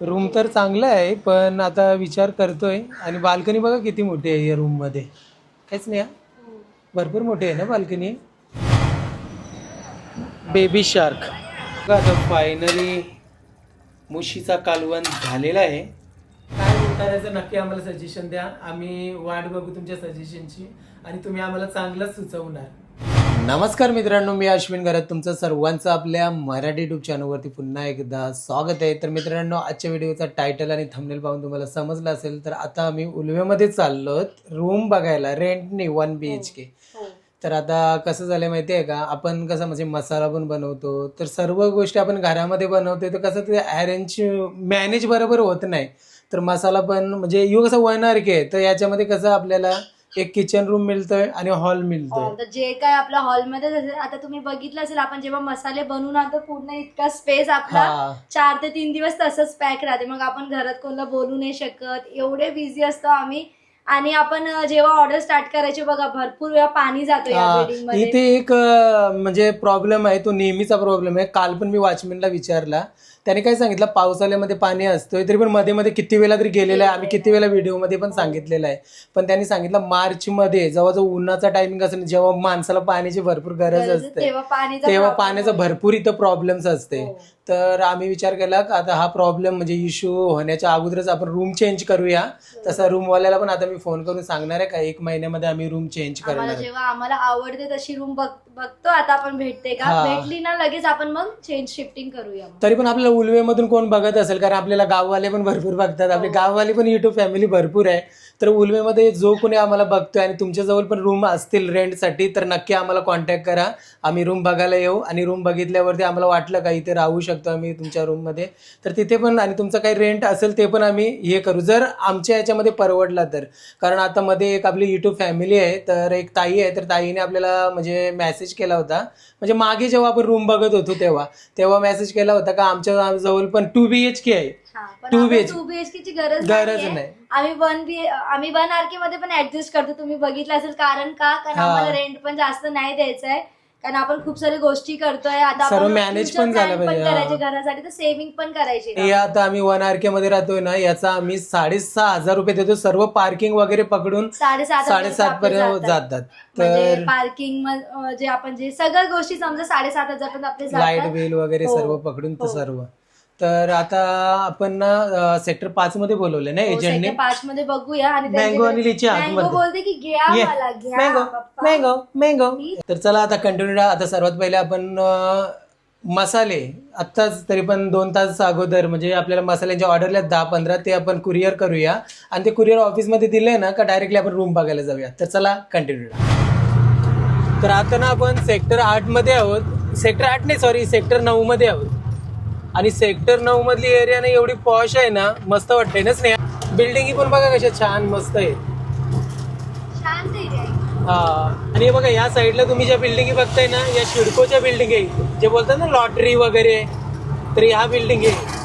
Room तर चांगलं आहे पण आता विचार करतोय. आणि बाल्कनी बघा किती मोठी आहे या रूममध्ये काहीच नाही हा? भरपूर मोठी आहे ना बाल्कनी? बेबी शार्क बघा आता फायनली मुशीचा कालवण झालेला आहे. काय करायचं नक्की आम्हाला सजेशन द्या. आम्ही वाट बघू तुमच्या सजेशनची आणि तुम्ही आम्हाला चांगलंच सुचवणार. नमस्कार मित्रांनो मी अश्विन घरात तुमचं सर्वांचं आपल्या मराठी युट्यूब चॅनलवरती पुन्हा एकदा स्वागत आहे. तर मित्रांनो आजच्या व्हिडिओचा टायटल आणि थंबनेल पाहून तुम्हाला समजलं असेल तर आता आम्ही उलव्यामध्ये चाललो रूम बघायला रेंटने वन बी एच के तर आता कसं झालं माहिती आहे का? आपण कसं म्हणजे मसाला पण बनवतो तर सर्व गोष्टी आपण घरामध्ये बनवतो तर कसं ते अरेंज मॅनेज बरोबर होत नाही. तर मसाला पण म्हणजे यू कसं वन आर के तर याच्यामध्ये कसं आपल्याला एक किचन रूम मिळतोय आणि हॉल मिळतोय. हो, तर जे काय आपल्या हॉलमध्ये आता तुम्ही बघितलं असेल आपण जेव्हा मसाले बनवून आणतो पूर्ण इतका स्पेस आपला हा. चार ते तीन दिवस तसंच पॅक राहते. मग आपण घरात कोणाला बोलू नाही शकत. एवढे बिझी असतो आम्ही. आणि आपण अं, जेव्हा ऑर्डर स्टार्ट करायचे बघा भरपूर वेळा पाणी जातो या हा, बिल्डिंगमध्ये. इथे एक अं, म्हणजे प्रॉब्लेम आहे तो नेहमीचा प्रॉब्लेम आहे. काल पण मी वॉचमॅनला विचारला. त्याने काय सांगितलं पावसाळ्यामध्ये पाणी असतोय तरी पण मध्ये मध्ये किती वेळा तरी गेलेलं आहे आम्ही किती वेळा व्हिडिओमध्ये पण सांगितलेलं आहे पण त्यांनी सांगितलं मार्च मध्ये जेव्हा जो उन्हाचा टायमिंग असेल जेव्हा माणसाला पाण्याची भरपूर गरज असते तेव्हा पाण्याचा. भरपूर इथं प्रॉब्लेम्स असते हो. तर आम्ही विचार केला का आता हा प्रॉब्लेम म्हणजे इश्यू होण्याच्या अगोदरच आपण रूम चेंज करूया हो. तसा रूमवाल्याला पण आता मी फोन करून सांगणार आहे का एक महिन्यामध्ये आम्ही रूम चेंज करणार. जेव्हा आम्हाला आवडते तशी रूम बघतो आता आपण भेटते का हा. भेटली ना लगेच आपण मग चेंज शिफ्टिंग करूया मग. तरी पण आपल्याला उलवेमधून कोण बघत असेल कारण आपल्याला गाववाले पण भरपूर बघतात आपली हो. गाववाली पण युट्यूब फॅमिली भरपूर आहे तर उलवेमध्ये जो कोणी आम्हाला बघतोय आणि तुमच्याजवळ पण रूम असतील रेंटसाठी तर नक्की आम्हाला कॉन्टॅक्ट करा. आम्ही रूम बघायला येऊ आणि रूम बघितल्यावरती आम्हाला वाटलं का इथे राहू शकतो आम्ही तुमच्या रूममध्ये तर तिथे पण आणि तुमचं काही रेंट असेल ते पण आम्ही हे करू. जर आमच्या याच्यामध्ये परवडला तर. कारण आता मध्ये एक आपली युट्यूब फॅमिली आहे तर एक ताई आहे तर ताईने आपल्याला म्हणजे मेसेज केला होता. म्हणजे मागे जेव्हा आपण रूम बघत होतो तेव्हा तेव्हा मेसेज केला होता का आमच्या जवळ पण टू बी एच के आहे. आम्हाला BHK. two BHK ची गरज गरज नाहीये. नाही. आम्ही वन बी आम्ही वन आर के मध्ये पण ऍडजस्ट करतो तुम्ही बघितलं असेल कारण का कारण हा. आम्हाला रेंट पण जास्त नाही द्यायचं आहे कारण आपण खूप सारी गोष्टी करतोय आता सर्व आपण manage future पण झालं plan पाहिजे, करायचे. घरासाठी तर सेव्हिंग पण करायची हे आता आम्ही वन आर के मध्ये राहतोय ना याचा आम्ही साडेसहा हजार रुपये देतो सर्व पार्किंग वगैरे पकडून साडेसात साडेसात पर्यंत जातात म्हणजे तर पार्किंग जे आपण जे सगळ्या गोष्टी समजा साडेसात हजार पर्यंत आपले लाइट जातात बिल वगैरे हो. सर्व पकडून हो. सर्व तर आता आपण ना सेक्टर पाच मध्ये बोलवले ना हो, एजंटने sector पाच मध्ये बघूया आणि मँगो आणि लिची मँगो बोलते की घ्या ये. मला घ्या मँगो पप्पा. मँगो मँगो तर चला आता कंटिन्यू आता सर्वात पहिले आपण अं, मसाले. आत्ताच तरी पण दोन तास अगोदर म्हणजे आपल्याला मसाल्यांच्या ऑर्डरला दहा पंधरा ते आपण कुरिअर करूया. आणि ते कुरिअर ऑफिसमध्ये दिले ना का डायरेक्टली आपण रूम बघायला जाऊया. तर चला कंटिन्यू तर आता ना आपण सेक्टर आठमध्ये आहोत. सेक्टर आठ नाही सॉरी सेक्टर नऊ मध्ये आहोत. आणि सेक्टर नऊ मधली एरिया ना एवढी पॉश आहे ना मस्त वाटते ना स्नेहा? बिल्डिंग पण बघा कशा छान मस्त आहे. हा. आणि हे बघा या साईडला तुम्ही ज्या बिल्डिंगी बघताय ना या शिडकोच्या बिल्डिंग आहे. जे बोलतात ना लॉटरी वगैरे तर ह्या बिल्डिंग आहे.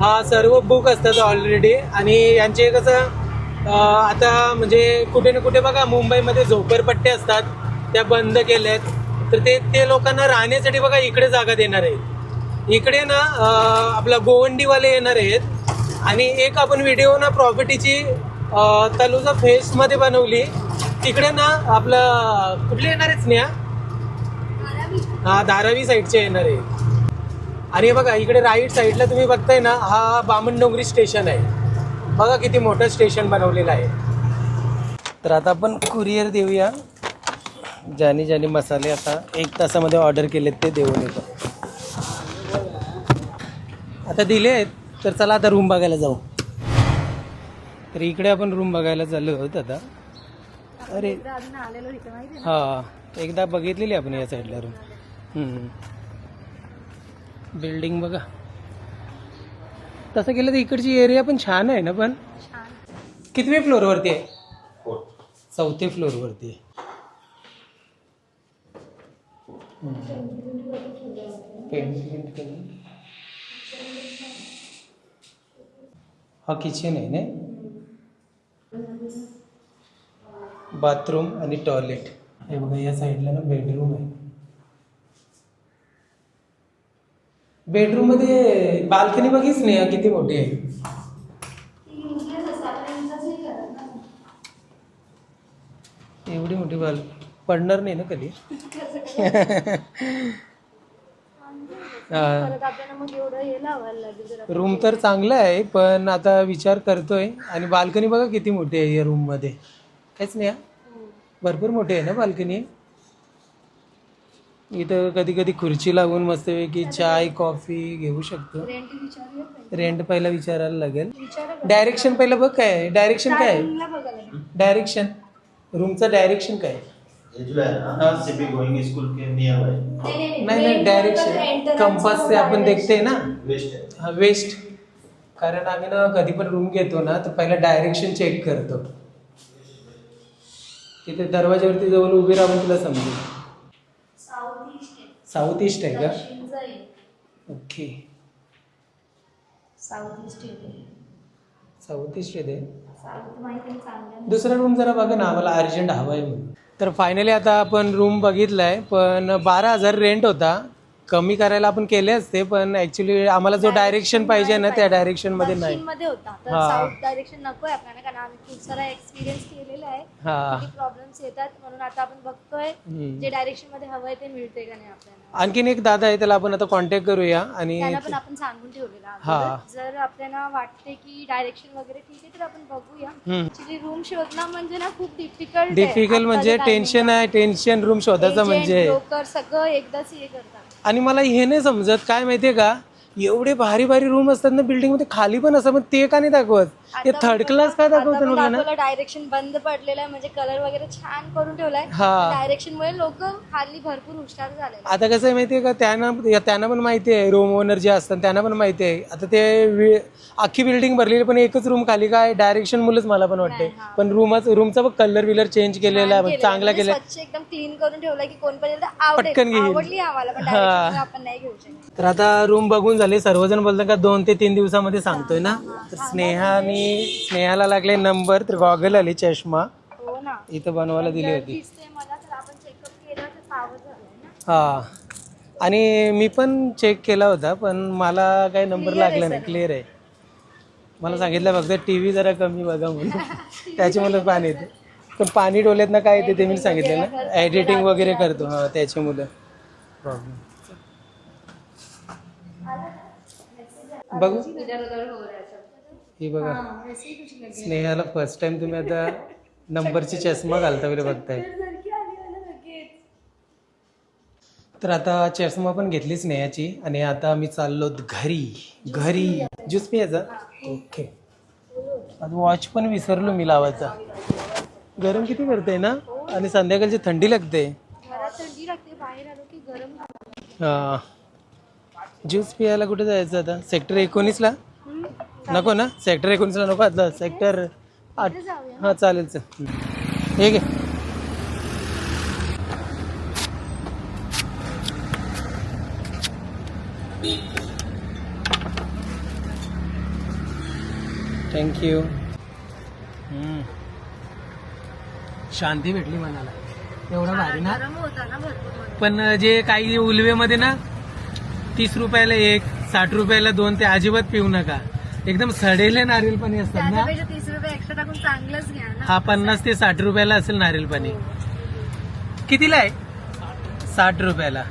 हा सर्व बुक असतात ऑलरेडी आणि यांचे कसं आता म्हणजे कुठे ना कुठे बघा मुंबईमध्ये झोपडपट्टे असतात. त्या बंद केल्यात. तर ते ते लोकांना राहण्यासाठी बघा इकडे जागा देणार आहेत इकडे ना आपला गोवंडीवाले येणार आहेत. आणि एक आपण व्हिडिओ ना प्रॉपर्टीची तलुजा फेस मध्ये बनवली. तिकडे ना आपलं कुठले येणार आहेत स्नेहा? हा धारावी साईडचे येणार आहे आणि बघा इकडे राईट साईडला तुम्ही बघताय ना हा बामणडोंगरी स्टेशन आहे. बघा किती मोठं स्टेशन बनवलेलं आहे. तर आता आपण कुरिअर देऊया. ज्याने ज्याने मसाले आता एक तासामध्ये ऑर्डर केलेत ते देऊन येतो. आता दिले आहेत तर चला आता रूम बघायला जाऊ. तर इकडे आपण रूम बघायला चाललो आहोत आता. अरे हा एकदा बघितलेली आपण या साईडला रूम बिल्डिंग बघा. तसं केलं तर इकडची एरिया पण छान आहे ना पण? कितवे फ्लोअरवरती आहे? चौथे फ्लोअरवरती आहे. पेंट हा किचन आहे ना बाथरूम आणि टॉयलेट. हे बघा या साईडला ना बेडरूम आहे. बेडरूममध्ये बाल्कनी बघीच नाही किती मोठी आहे? एवढी मोठी बाल पडणार नाही ना कधी? परत आपल्याला मग एवढं हे लावायला लागेल जरा रूम तर चांगला आहे पण आता विचार करतोय. आणि बाल्कनी बघा किती मोठी आहे या रूममध्ये. काहीच नाही हा? भरपूर मोठी आहे ना बाल्कनी? इथं कधी कधी खुर्ची लावून मस्तपैकी चाय कॉफी घेऊ शकतो. रेंट विचारूया पहिले. रेंट पहिला विचारायला लागेल. विचारा डायरेक्शन पहिलं बघ काय डायरेक्शन काय बघायला लागेल. डायरेक्शन रूमचं डायरेक्शन काय आहे? ये जो है. ना सीपी गोइंग स्कूल के नियर बाय नाही, नाही, डायरेक्शन कंपास से आपण देखते ना. वेस्ट है वेस्ट कारण आम्ही ना कधी पण रूम घेतो ना तर पहिला डायरेक्शन चेक करतो. तिथे दरवाज्यावरती जवळ उभी राहून तुला समजेल. साऊथ ईस्ट आहे का. ओके. साऊथ ईस्ट आहे ते. South माहिती आहे चांगलं. दुसरा रूम जरा बघा ना आम्हाला अर्जंट हवा आहे म्हणून. तर फायनली आता आपण रूम बघितला आहे पण बारा हजार रेंट होता. कमी करायला आपण केले असते पण ऍक्च्युली आम्हाला जो डायरेक्शन पाहिजे ना त्या डायरेक्शनमध्ये नाही. दक्षिणमध्ये होता. तर हा. साऊथ डायरेक्शन नको आहे आपल्याला कारण आम्ही खूप सारा एक्सपिरियन्स केलेला आहे. हा. प्रॉब्लेम्स येतात म्हणून आता आपण बघतोय हम्म. जे डायरेक्शनमध्ये हवंय ते मिळते का नाही आपल्याला. आणखीन एक दादा आहे त्याला आपण आता कॉन्टॅक्ट करूया आणि त्यांना पण आपण सांगून ठेवलेलं हा. अगोदर. जर आपल्याला वाटते की डायरेक्शन वगैरे ठीक आहे तर आपण बघूया. हम्म. ऍक्च्युली रूम शोधणं म्हणजे ना खूप डिफिकल्ट डिफिकल्ट म्हणजे टेन्शन आहे टेन्शन रूम शोधायचं म्हणजे. सगळं एकदाच हे करतात. आणि मला हे नाही समजत. काय माहितीये का? एवढे भारी भारी रूम असतात ना बिल्डिंगमध्ये खाली पण असतात मग ते का नाही दाखवत? ते थर्ड क्लास का दाखवतो डायरेक्शन बंद पडलेलं आहे म्हणजे कलर वगैरे छान करून ठेवलाय. हा. डायरेक्शन मुळे लोक हल्ली भरपूर हुशार झाले आता कसं आहे माहितीये का त्यांना त्यांना पण माहिती आहे रूम ओनर जे असतात त्यांना पण माहिती आहे आता ते वि- अख्खी बिल्डिंग भरलेली पण एकच रूम खाली काय डायरेक्शन मुलंच मला पण वाटते पण रूमच रूमचा कलर बिलर चेंज केलेला आहे चांगला केला स्वच्छ एकदम क्लीन करून ठेवलाय की कोण पण येईल तर आवडेल. पटकन घेईल. आवडली आम्हाला पण direction आपण नाही घेऊ शकत. तर आता रूम बघून झाले सर्वजण बोलतात का दोन ते तीन दिवसामध्ये सांगतोय ना? तर स्नेहाने स्नेहाला लागले नंबर तर गॉगल आली चष्मा. हो ना. इथं बनवायला दिली होती. दिसतंय मला तर आपण चेकअप केलं तर पावर झालंय ना. हा. आणि मी पण चेक केला होता पण मला काही नंबर लागला नाही क्लिअर आहे. मला सांगितलं फक्त टी व्ही जरा कमी बघा म्हणून. त्याच्यामुळे पाणी येते. पण पाणी डोल्यात ना काय येते ते मी सांगितलं ना? एडिटिंग वगैरे करतो हा त्याच्यामुळे. प्रॉब्लेम बघू. ही. बघा स्नेहाला फर्स्ट टाइम तुम्ही आता नंबरची चष्मा घालता वगैरे बघताय. तर आता चष्मा पण घेतली स्नेहाची आणि आता आम्ही चाललो घरी. घरी. ज्यूस पियाचा ओके. आता वॉच पण विसरलो मी लावायचा. गरम किती करते ना? आणि संध्याकाळची थंडी लागते. हा. ज्यूस पियाला कुठे जायचं आता? सेक्टर एकोणीसला? नको ना सेक्टर एकोणीसला नको आता सेक्टर आठ. हां चालेल चल हे घे. थँक्यू शांती भेटली मनाला. एवढं भारी ना? पण जे काही उलवेमध्ये ना तीस रुपयाला एक साठ रुपयाला दोन ते अजिबात पिऊ नका. एकदम सडेले नारियल पाणी असतात ना? त्याच्यापेक्षा तीस रुपये एक्स्ट्रा टाकून चांगलंच घ्या ना. हा पन्नास ते साठ रुपयाला असेल नारियल पाणी. कितीला आहे? साठ रुपयाला.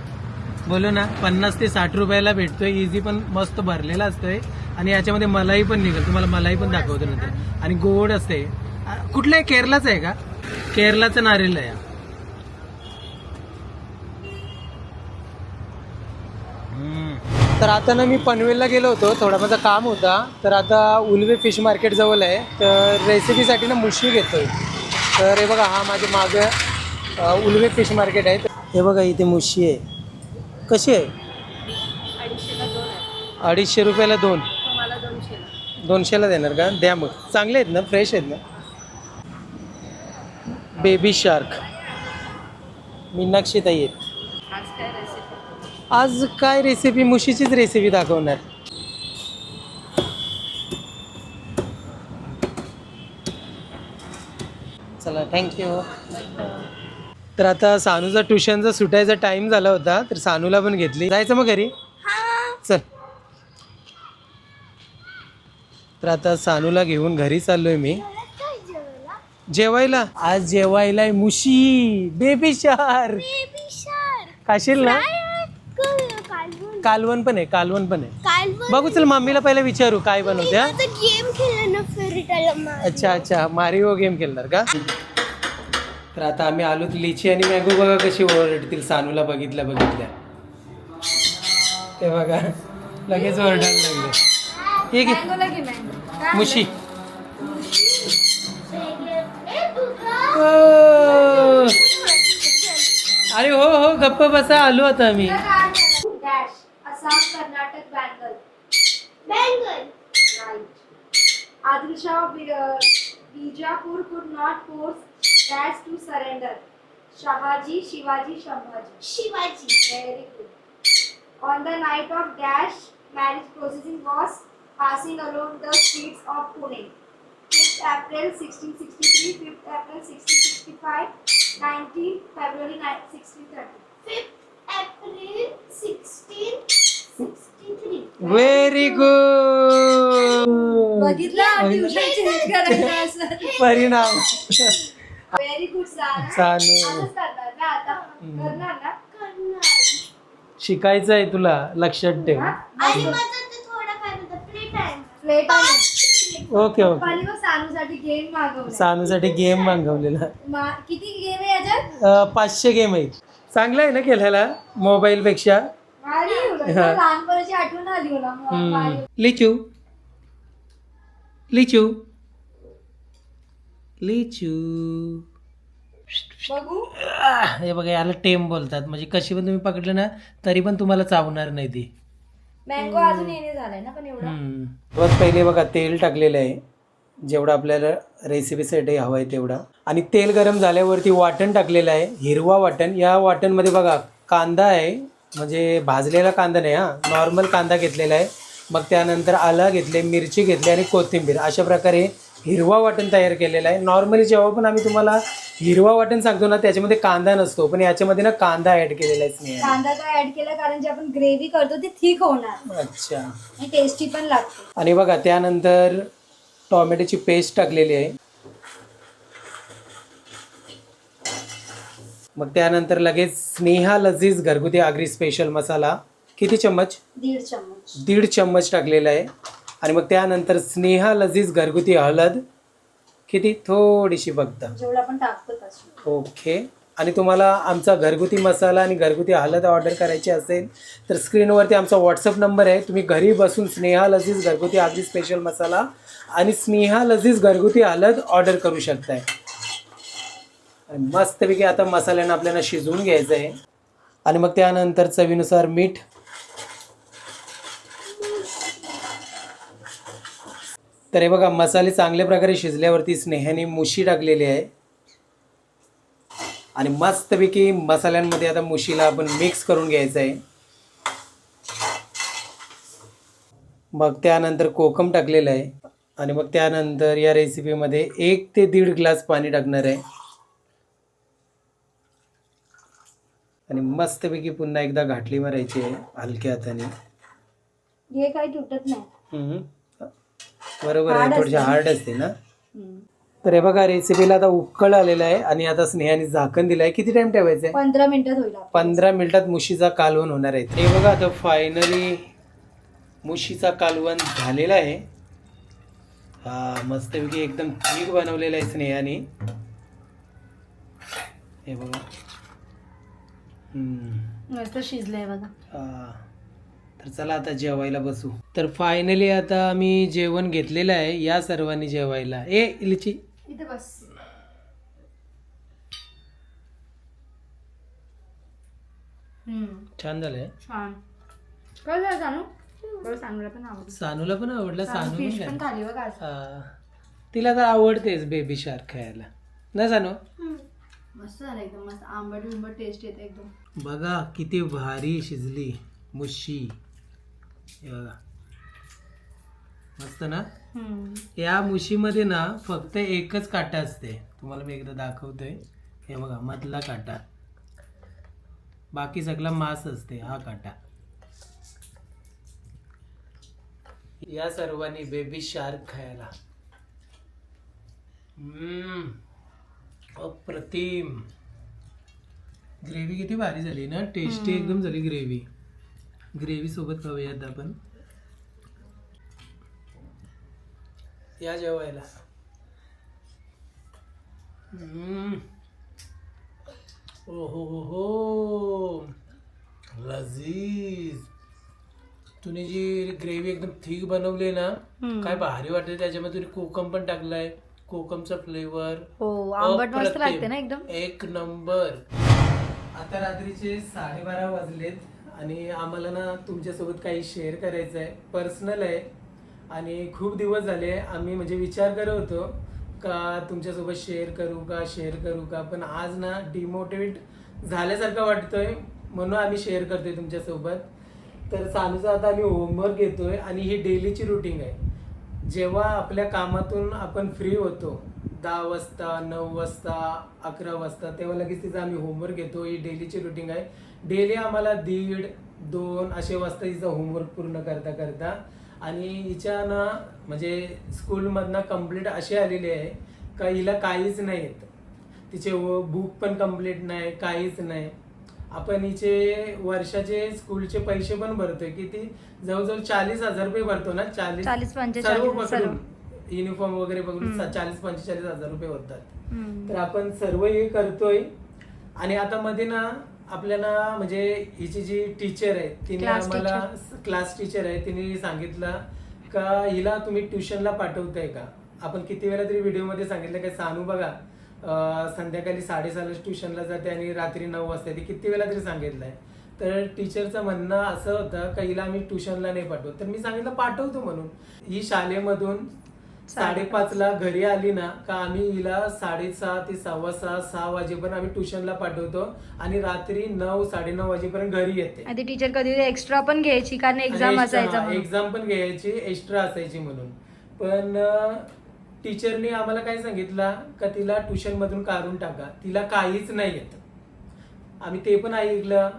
बोलू ना पन्नास ते साठ रुपयाला भेटतोय. इझी पण मस्त भरलेला असतोय. आणि याच्यामध्ये मलाई पण निघेल. तुम्हाला मलाई पण दाखवतो नंतर. आणि गोड असते. कुठलं आहे? केरलाचं आहे का? केरलाचं नारियल आहे. तर आता ना मी पनवेलला गेलो होतो. थोडा माझा काम होता. तर आता उलवे फिश मार्केट जवळ आहे. तर रेसिपीसाठी ना मुशी घेतोय. तर हे बघा हा माझ्या मागं उलवे फिश मार्केट आहे. हे बघा इथे मुशी आहे. कशी आहे? अडीचशे रुपयाला दोन. दोनशेला देणार का? द्या मग. चांगले आहेत ना? फ्रेश आहेत ना? Baby shark. मीनाक्षी ताई आहेत. आज काय रेसिपी मुशीचीच रेसिपी दाखवणार. चला थँक्यू तर आता सानूचा ट्युशनचा सुटायचा टाइम झाला होता तर सानूला पण घेतली. जायचं मग घरी? चल. तर आता सानूला घेऊन घरी चाललोय मी. जेवायला? आज जेवायला मुशी. बेबी शार. काशील ना? कालवण पण आहे कालवण पण आहे. बघू चल मम्मीला पहिला विचारू काय बनवते हा? गेम खेळलं ना फेरीटाला अच्छा अच्छा मारिओ गेम खेळणार का? तर आता आम्ही आलो लिची आणि मॅंगो बघा कशी ओरडतील सानूला बघितल्या बघितल्या. ते बघा लगेच ओरडायला लागले. हे घे घे मँगो. मुशी. ओ. अरे हो हो गप्प बसा आलो आता आम्ही. Assam Karnataka Bengal bangle Adilshah Bijapur could not force dash to surrender Shahaji Shivaji Sambhaji. Shivaji. Very good on the night of dash marriage processing was passing along the street of Pune fifth April sixteen sixty three fifth April sixteen sixty five nineteen February nine sixty thirty April sixteen very good करणार शिकायचं आहे तुला लक्षात ठेव. आहे okay okay सानूसाठी game मागवलेला. किती गेम आहे पाचशे गेम आहेत चांगलं आहे ना खेळायला? मोबाईल पेक्षा. लहानपणाची आठवण आली मला. लिचू. लिचू. लिचू. बघू. आह, हे बघा याला टेम बोलतात. म्हणजे कशी पण तुम्ही पकडलं ना तरी पण तुम्हाला चावणार नाही ती. मँगो अजून येणे झालाय ना पण एवढा? पहिले बघा तेल टाकलेलं आहे. जेवढं आपल्याला रेसिपीसाठी हवं आहे तेवढा. आणि तेल गरम झाल्यावरती वाटण टाकलेलं आहे. हिरवा वाटण. या वाटणमध्ये बघा कांदा आहे म्हणजे भाजलेला कांदा नाही हा. नॉर्मल कांदा घेतलेला आहे. मग त्यानंतर आला घेतले मिरची घेतली आणि कोथिंबीर. अशा प्रकारे हिरवा वाटण तयार केलेलं आहे. नॉर्मली जेव्हा पण आम्ही तुम्हाला हिरवा वाटण सांगतो ना त्याच्यामध्ये कांदा नसतो. पण याच्यामध्ये ना कांदा ॲड केलेला आहे स्नेहा. कांदा ऍड केला कारण जे आपण ग्रेव्ही करतो ते थिक होणार. अच्छा. आणि टेस्टी पण लागते. आणि बघा त्यानंतर टॉमॅटोची पेस्ट टाकलेली आहे. मग त्यानंतर लगेच स्नेहा लजीज घरगुती आगरी स्पेशल मसाला. किती चम्मच? दीड चम्मच. दीड चम्मच टाकलेला आहे. आणि मग त्यानंतर स्नेहा लजीज घरगुती हळद. किती? थोडीशी फक्त. जेवढं टाकतो ओके. आणि तुम्हाला आमचा घरगुती मसाला आणि घरगुती हळद ऑर्डर करायची असेल तर स्क्रीनवरती आमचा व्हॉट्सअप नंबर आहे. तुम्ही घरी बसून स्नेहा लजीज घरगुती आगरी स्पेशल मसाला आणि स्नेहा लजीज घरगुती हळद ऑर्डर करू शकताय. आणि मस्तपैकी आता मसाल्यानं आपल्याला शिजवून घ्यायचं आहे आणि मग त्यानंतर चवीनुसार मीठ. तर हे बघा मसाले चांगल्या प्रकारे शिजल्यावरती स्नेहाने मुशी टाकलेली आहे. आणि मस्तपैकी मसाल्यांमध्ये आता मुशीला आपण मिक्स करून घ्यायचं आहे मग त्यानंतर कोकम टाकलेलं आहे. आणि मग त्यानंतर या रेसिपीमध्ये एक ते दीड ग्लास पाणी टाकणार आहे. आणि मस्तपैकी पुन्हा एकदा घाटली मारायची आहे हलक्या हाताने. हे काही तुटत नाही. बरोबर आहे थोडीशी. हार्ड असते ना? तर हे बघा रेसिपीला आता उकळ आलेला आहे आणि आता स्नेहाने झाकण दिलं आहे किती टाइम ठेवायचं आहे पंधरा मिनिटात होईल. पंधरा मिनिटात मुशीचा कालवण होणार आहे. हे बघा आता फायनली मुशीचा कालवण झालेला आहे. हा मस्तपैकी एकदम ठीक बनवलेला आहे स्नेहाने. हे बघा. मस्त शिजलंय बघा. तर चला आता जेवायला बसू. तर फायनली आता आम्ही जेवण घेतलेलं आहे या सर्वांनी जेवायला. ए इलिची. इथे बस. छान झालंय. छान. काय झालं सांगू बरं सांगूला पण आवडलं. सानूला पण आवडलं सानू. तिला तर आवडतेच बेबी शार्क खायला. ना सानू? मस्त झालं एकदम मस्त. आंबट बिंबट टेस्ट येते एकदम. बघा किती भारी शिजली मुशी. हे बघा. मस्त ना? या मुशीमध्ये ना फक्त एकच काटा असते. तुम्हाला मी एकदा दाखवतोय. हे बघा मधला काटा. बाकी सगळा मांस असते हा काटा. या सर्वांनी बेबी शार्क खायला. हम्म, अप्रतिम. ग्रेव्ही किती भारी झाली ना टेस्टी एकदम झाली ग्रेव्ही ग्रेव्ही सोबत खाऊयात आपण. या जेवायला. हम्म. ओ हो हो हो लजीज. तुम्ही जी ग्रेव्ही एकदम थिक बनवली ना काय भारी वाटते त्याच्यामध्ये तुम्ही कोकम पण टाकलाय. कोकमचा फ्लेवर हो आंबट मस्त लागते ना एकदम? एक नंबर. आता रात्रीचे साडेबारा वाजलेत आणि आम्हाला ना तुमच्यासोबत काही शेअर करायचं आहे पर्सनल आहे. आणि खूप दिवस झाले आम्ही म्हणजे विचार करत होतो का तुमच्यासोबत शेअर करू का शेअर करू का? पण आज ना डिमोटिवेट झाल्यासारखं वाटतोय. म्हणून आम्ही शेअर करतोय तुमच्यासोबत. तर सानूचा आता आम्ही होमवर्क घेतोय आणि ही डेलीची रुटीन आहे. जेव्हा आपल्या कामातून आपण फ्री होतो दहा वाजता नऊ वाजता अकरा वाजता तेव्हा लगेच तिचा आम्ही होमवर्क घेतो. ही डेलीची रुटीन आहे. डेली आम्हाला दीड दोन असे वाजता हिचं होमवर्क पूर्ण करता करता आणि हिच्या ना म्हणजे स्कूलमधनं कंप्लीट अशी आलेली आहे का हिला काहीच नाही येत तिचे बुक पण कंप्लीट नाही काहीच नाही. आपण हिचे वर्षाचे स्कूलचे पैसे पण भरतोय. किती? जवळजवळ चाळीस हजार रुपये भरतो ना? चाळीस 40, 45 सर्व. पकडून. युनिफॉर्म वगैरे बघून हम्म. चाळीस पंचेचाळीस हजार रुपये होतात. हम्म. तर आपण सर्व हे करतोय. आणि आता मध्ये ना आपल्याला म्हणजे हिची जी टीचर आहे तिने Class आम्हाला क्लास टीचर आहे तिने सांगितलं का हिला तुम्ही ट्युशनला पाठवताय का? आपण किती वेळा तरी व्हिडिओमध्ये सांगितलं की सानू बघा संध्याकाळी साडेसहाला ट्युशनला जाते आणि रात्री नऊ वाजता येते किती वेळा तरी सांगितलंय. तर टीचरचं म्हणणं असं होतं का हिला आम्ही ट्युशनला नाही पाठवत. तर मी सांगितलं पाठवतो म्हणून. ही शाळेमधून साडेपाचला घरी आली ना का आम्ही हिला साडेसहा ते सव्वा सहा सहा वाजेपर्यंत आम्ही ट्युशनला पाठवतो आणि रात्री नऊ साडेनऊ वाजेपर्यंत घरी येते. आणि ती टीचर कधी एक्स्ट्रा पण घ्यायची कारण एक्झाम असायचा. एक्झाम पण घ्यायची एक्स्ट्रा असायची म्हणून. पण टीचरने आम्हाला काय सांगितलं का तिला ट्युशनमधून काढून टाका. तिला काहीच नाही येत. आम्ही ते पण ऐकलं.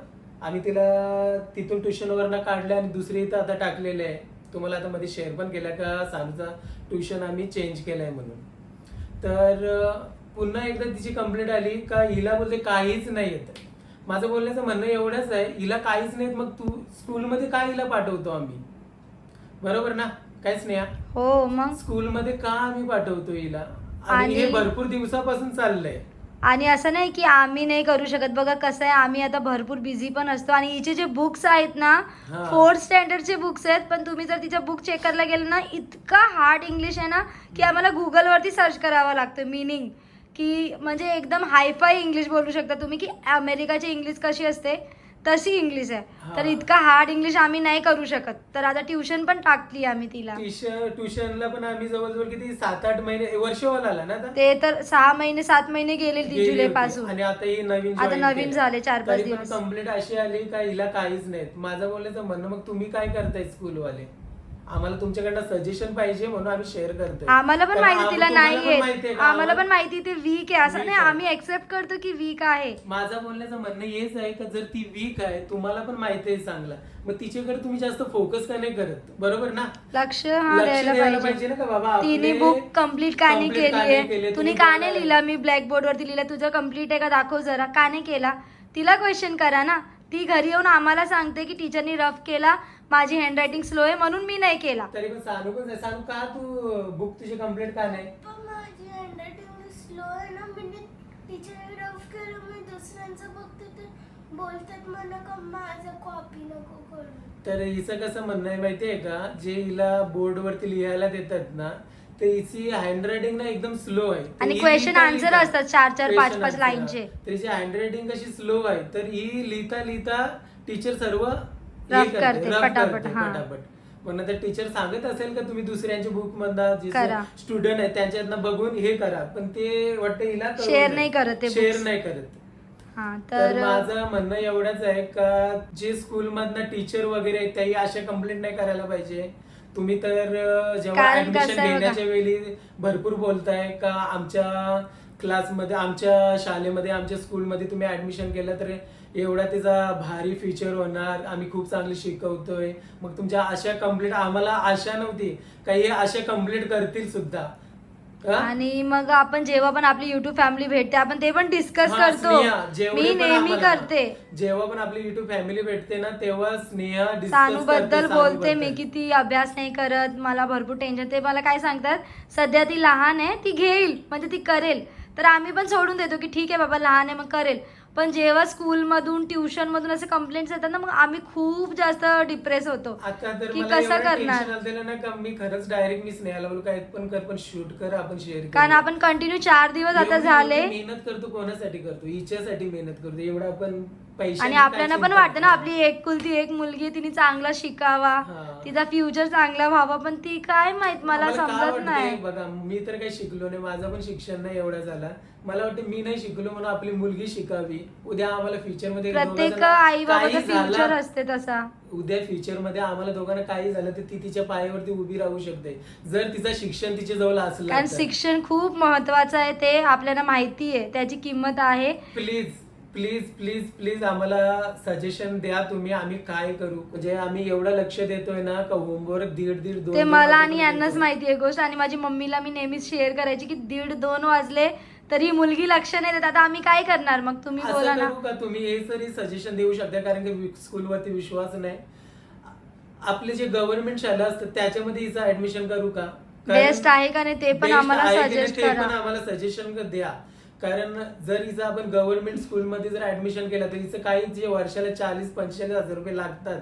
आम्ही तिला तिथून ट्युशनवरनं काढलं आणि दुसरी इथं आता टाकलेले आहे. तुम्हाला आता मध्ये शेअर पण केला का? सानूचा ट्युशन आम्ही चेंज केलं आहे म्हणून. तर पुन्हा एकदा तिची कंप्लेंट आली का हिला बोलते काहीच नाही येत. माझं बोलण्याचं म्हणणं एवढंच आहे. हिला काहीच नाही मग तू स्कूलमध्ये काय हिला पाठवतो आम्ही? बरोबर ना? काहीच नाही हा? मग? स्कूलमध्ये का आम्ही पाठवतो हिला? आणि आणि- हे भरपूर दिवसापासून चाललंय. आणि असं नाही की आम्ही नाही करू शकत. बघा कसं आहे आम्ही आता भरपूर बिझी पण असतो. आणि हिचे जे बुक्स आहेत ना हा. फोर्थ स्टँडर्डचे बुक्स आहेत. पण तुम्ही जर तिच्या बुक चेक करायला गेलं ना इतका हार्ड इंग्लिश आहे ना की आम्हाला गुगलवरती सर्च करावं लागतं. मिनिंग की म्हणजे एकदम हायफाय इंग्लिश बोलू शकता तुम्ही की अमेरिकाची इंग्लिश कशी असते? तशी इंग्लिश आहे. हा. तर इतका हार्ड इंग्लिश आम्ही नाही करू शकत. तर आता ट्युशन पण टाकली आम्ही तिला. ट्युशन ट्युशनला पण आम्ही जवळजवळ किती सात आठ महिने वर्ष आला ना आता? ते तर सहा महिने सात महिने गेले ती गेली जुलै होती. पासून आणि आता ही नवीन आता join नवीन केलं. झाले चार पाच तरी पण दिवस. कंप्लीट अशी आली का हिला काहीच नाही माझं बोलायचं म्हणणं मग तुम्ही काय करताय स्कूलवाले आम्हाला तुमच्याकडनं सजेशन पाहिजे म्हणून आम्ही शेअर करतोय. आम्हाला पण माहिती तिला नाही आहे? आम्हाला पण माहिती ते वीक आहे. असं नाही. आम्ही एक्सेप्ट करतो की वीक आहे. माझं बोलण्याचं म्हणणं हेच आहे का जर ती वीक आहे तुम्हाला पण माहिती आहे चांगला. मग तिच्याकडे तुम्ही जास्त फोकस का नाही करत? बरोबर ना? लक्ष हा द्यायला पाहिजे. ना का बाबा? तिने बुक कंप्लीट का नाही केली? आहे तुम्ही का नाही लिहिला? मी ब्लॅकबोर्ड वरती लिहिलं. तुझं कंप्लीट आहे का? दाखव जरा. का नाही केला? तिला क्वेश्चन करा ना. ती घरी येऊन आम्हाला सांगते की टीचरनी रफ केला माझी हँडरायटिंग स्लो आहे म्हणून मी नाही केला. तरी पण सांगू पण का तू बुक तुझी कंप्लीट का नाही? पण माझी हँडरायटिंग स्लो आहे ना म्हणजे टीचर रफ केलं मी दुसऱ्यांचं बघते तर बोलतात मला का माझं कॉपी नको करू. तर हिचं कसं म्हणणं आहे माहितीये का? जे हिला बोर्ड वरती लिहायला देतात ना ते हिची हँडरायटिंग ना एकदम स्लो आहे आणि answer लिहिता- असतात चार- चार, पाच- पाच. लाईनचे. तर हिची हँडरायटिंग कशी स्लो आहे तर ही लिहिता लिहिता टीचर सर्व हे करते, पटापट, करते, हा. पटापट म्हणून तर टीचर सांगत असेल का तुम्ही दुसऱ्यांच्या बुक मधला करा. स्टुडंट आहे त्यांच्यातनं बघून हे करा पण ते वाटतं हिला Share नाही करत ते शेअर books. नाही करत हा तर तर माझं म्हणणं एवढंच आहे का जे स्कूल मधनं टीचर वगैरे आहेत त्याही अशा कंप्लेंट नाही करायला पाहिजे तुम्ही तर जेव्हा कारण ऍडमिशन कसं आहे बघा. घेण्याच्या वेळी भरपूर बोलताय का आमच्या क्लासमध्ये आमच्या शाळेमध्ये आमच्या स्कूलमध्ये तुम्ही ऍडमिशन केलं तर एवढा त्याचा भारी फ्युचर होणार आम्ही खूप चांगले शिकवतोय मग तुमच्या आशा कंप्लीट आम्हाला आशा नव्हती काही आशा कंप्लीट करतील सुद्धा? आणि मग आपण जेव्हा पण आपली युट्यूब फॅमिली भेटते आपण ते पण डिस्कस करतो. मी नेहमी करते. जेव्हा पण आपली युट्यूब फॅमिली भेटते ना तेव्हा स्नेहा सानू बद्दल बोलते मी. की ती अभ्यास नाही करत मला भरपूर टेन्शन ते मला काय सांगतात सध्या ती लहान आहे ती घेईल म्हणजे ती करेल. तर आम्ही पण सोडून देतो की ठीक आहे बाबा लहान आहे मग करेल. पण जेव्हा स्कूलमधून ट्युशनमधून असे कंप्लेंट्स येतात ना मग आम्ही खूप जास्त डिप्रेस होतो. आता तर की मला कसं एवढं करणार? ना का मी खरंच डायरेक्ट मी स्नेहाला बोलू काय पण कर पण शूट कर आपण शेअर कारण आपण कंटिन्यू चार दिवस आता झाले. मेहनत करतो कोणासाठी करतो? हिच्यासाठी मेहनत करतो. एवढा आपण आणि आपल्याला पण वाटतं ना आपली एक कुलती एक मुलगी आहे, तिने चांगला शिकावा हा. तिचा फ्युचर चांगला व्हावा पण ती काय माहीत? मला आम्हाला समजत नाही. बघा मी तर काही शिकलो नाही माझं पण शिक्षण नाही एवढं झालं. मला वाटतं मी नाही शिकलो म्हणून आपली मुलगी शिकावी. उद्या आम्हाला फ्युचरमध्ये प्रत्येक दोघांना आई बाबाचा काही झालं- फ्युचर असते तसा. उद्या फ्युचरमध्ये आम्हाला दोघांना काही झालं तर ती तिच्या पायावरती उभी राहू शकते. जर तिचं शिक्षण तिच्या जवळ असलं कारण शिक्षण खूप महत्वाचं आहे ते आपल्याला माहिती आहे त्याची किंमत आहे. प्लीज प्लीज प्लीज प्लीज आम्हाला सजेशन द्या तुम्ही आम्ही काय करू? म्हणजे आम्ही एवढं लक्ष देतोय ना का होमवर्क दीड दीड दोन ते दोन मला आणि यांनाच. माहिती आहे गोष्ट. आणि माझी मम्मीला मी नेहमीच शेअर करायची की दीड दोन वाजले तरी मुलगी लक्ष नाही देत. आता आम्ही काय करणार? मग तुम्ही बोला असं ना. करू का तुम्ही? हे तरी सजेशन देऊ शकता कारण की स्कूलवरती विश्वास नाही. आपले जे गव्हर्नमेंट शाळा असतात त्याच्यामध्ये हिचं ऍडमिशन करू का? कारण बेस्ट आहे का नाही ते पण best आम्हाला आहे की नाही सजेस्ट ते पण करा. आम्हाला सजेशन द्या. कारण जर हिचं आपण गव्हर्नमेंट स्कूलमध्ये जर ऍडमिशन केलं तर हिचं काही जे वर्षाला चाळीस पंचेचाळीस हजार रुपये लागतात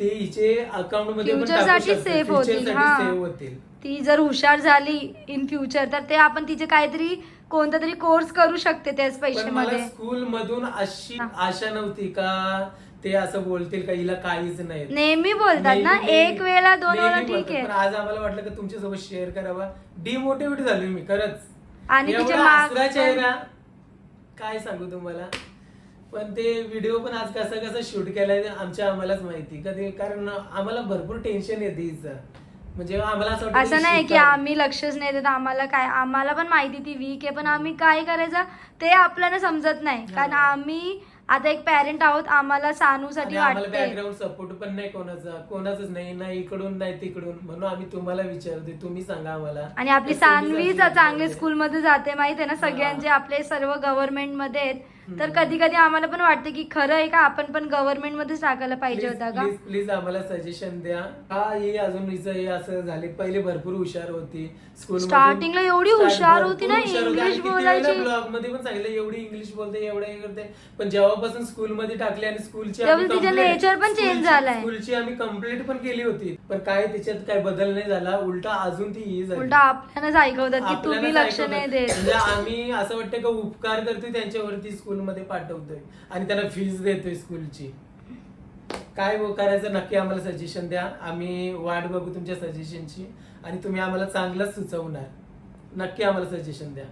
ते हिचे अकाउंटमध्ये पण Future टाकू साठी शकतो. save Future होतील, साठी हा. save होतील ती जर हुशार झाली इन फ्युचर तर ते आपण तिचे काहीतरी कोणता तरी कोर्स करू शकते त्याच पण मला पैशामध्ये स्कूल मधून अशी हा. आशा नव्हती का ते असं बोलतील का हिला काहीच नाही नेहमी बोलतात ना नेहमी- एक वेळा दोन नेहमी वेळा ठीक बोलतात. आहे आज आम्हाला वाटलं की तुमच्यासोबत शेअर करावा डिमोटिवेट झाली मी खरंच आणि तिचे एवढा marks हसरा पण- चेहरा काय सांगू तुम्हाला पण ते व्हिडिओ पण आज कसा कसा शूट केलाय ते आमच्या आम्हालाच माहिती कधी कारण आम्हाला भरपूर टेन्शन येते हिचं म्हणजे आम्हाला असं वाटतं असं नाही की शिकावं. आम्ही लक्षच नाही देत आम्हाला काय आम्हाला पण माहिती ती वीक आहे पण आम्ही काय करायचं ते आपल्याला समजत नाही कारण. आम्ही आता एक पॅरेंट आहोत आम्हाला सानूसाठी आणि आम्हाला वाटते बॅकग्राऊंड सपोर्ट पण नाही कोणाचा. कोणाचाच नाही ना इकडून नाही तिकडून. म्हणून आम्ही तुम्हाला विचारते तुम्ही सांगा आम्हाला. आणि आपली तर तुम्ही सानवी सांगा. चांगले स्कूलमध्ये जाते माहिती आहे ना सगळ्यांचे आपले सर्व गव्हर्नमेंटमध्ये आहेत. तर. कधी कधी आम्हाला पण वाटते की खरं आहे का? आपण पण गव्हर्नमेंट मध्येच टाकायला पाहिजे होता का? प्लीज प्लीज आम्हाला सजेशन द्या. हा ही अजून हिचं हे असं झाले. पहिले भरपूर हुशार होती. स्कूल Starting ला एवढी हुशार होती ना, English बोलायची. ब्लॉगमध्ये पण सांगितलं एवढी इंग्लिश बोलते एवढं हे करते. पण जेव्हापासून स्कूल मध्ये टाकले आणि स्कूलची तेव्हा तिचं nature पण change झालंय. स्कूलची आम्ही कंप्लीट पण केली होती. पण काय त्याच्यात काय बदल नाही झाला. उलटा अजून ती ही झाली. उलटा आपल्यालाच ऐकवतात की तुम्ही लक्ष ऐकवतात. नाही देत. म्हणजे आम्ही असं वाटतं का उपकार करतोय त्यांच्यावरती स्कूलमध्ये पाठवतोय. आणि त्यांना फीज देतोय स्कूलची काय करायचं नक्की आम्हाला सजेशन द्या. आम्ही वाट बघू तुमच्या सजेशनची आणि तुम्ही आम्हाला चांगलंच सुचवणार. नक्की आम्हाला सजेशन द्या.